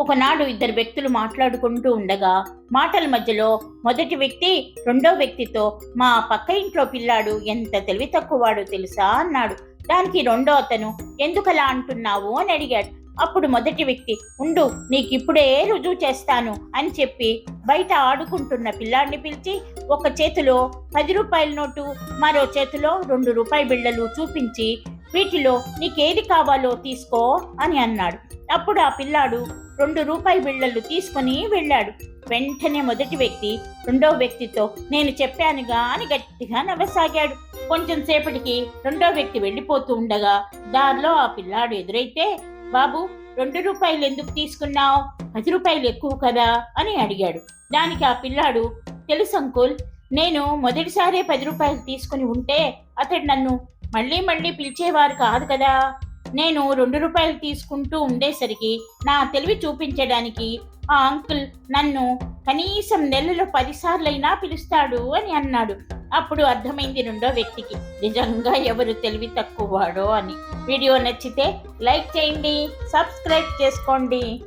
ఒకనాడు ఇద్దరు వ్యక్తులు మాట్లాడుకుంటూ ఉండగా మాటల మధ్యలో మొదటి వ్యక్తి రెండో వ్యక్తితో మా పక్క ఇంట్లో పిల్లాడు ఎంత తెలివి తక్కువవాడో తెలుసా? అన్నాడు. దానికి రెండో అతను ఎందుకలా అంటున్నావు? అని అడిగాడు. అప్పుడు మొదటి వ్యక్తి ఉండు నీకిప్పుడే రుజువు చేస్తాను అని చెప్పి బయట ఆడుకుంటున్న పిల్లాడిని పిలిచి ఒక చేతిలో పది రూపాయల నోటు మరో చేతిలో రెండు రూపాయి బిళ్ళలు చూపించి వీటిలో నీకేది కావాలో తీసుకో అని అన్నాడు. అప్పుడు ఆ పిల్లాడు రెండు రూపాయి బిళ్ళలు తీసుకొని వెళ్ళాడు. వెంటనే మొదటి వ్యక్తి రెండో వ్యక్తితో నేను చెప్పానుగా అని గట్టిగా నవ్వసాగాడు. కొంచెం సేపటికి రెండో వ్యక్తి వెళ్ళిపోతూ ఉండగా దారిలో ఆ పిల్లాడు ఎదురైతే బాబు రెండు రూపాయలు ఎందుకు తీసుకున్నావు? పది రూపాయలు ఎక్కువ కదా? అని అడిగాడు. దానికి ఆ పిల్లాడు తెలుసు అంకుల్ నేను మొదటిసారే పది రూపాయలు తీసుకుని ఉంటే అతడు నన్ను మళ్ళీ మళ్ళీ పిలిచేవారు కాదు కదా. నేను రెండు రూపాయలు తీసుకుంటూ ఉండేసరికి నా తెలివి చూపించడానికి ఆ అంకుల్ నన్ను కనీసం నెలలో పదిసార్లైనా పిలుస్తాడు అని అన్నాడు. అప్పుడు అర్థమైంది రెండో వ్యక్తికి. నిజంగా ఎవరు తెలివి తక్కువవాడో అని. వీడియో నచ్చితే లైక్ చేయండి సబ్స్క్రైబ్ చేసుకోండి.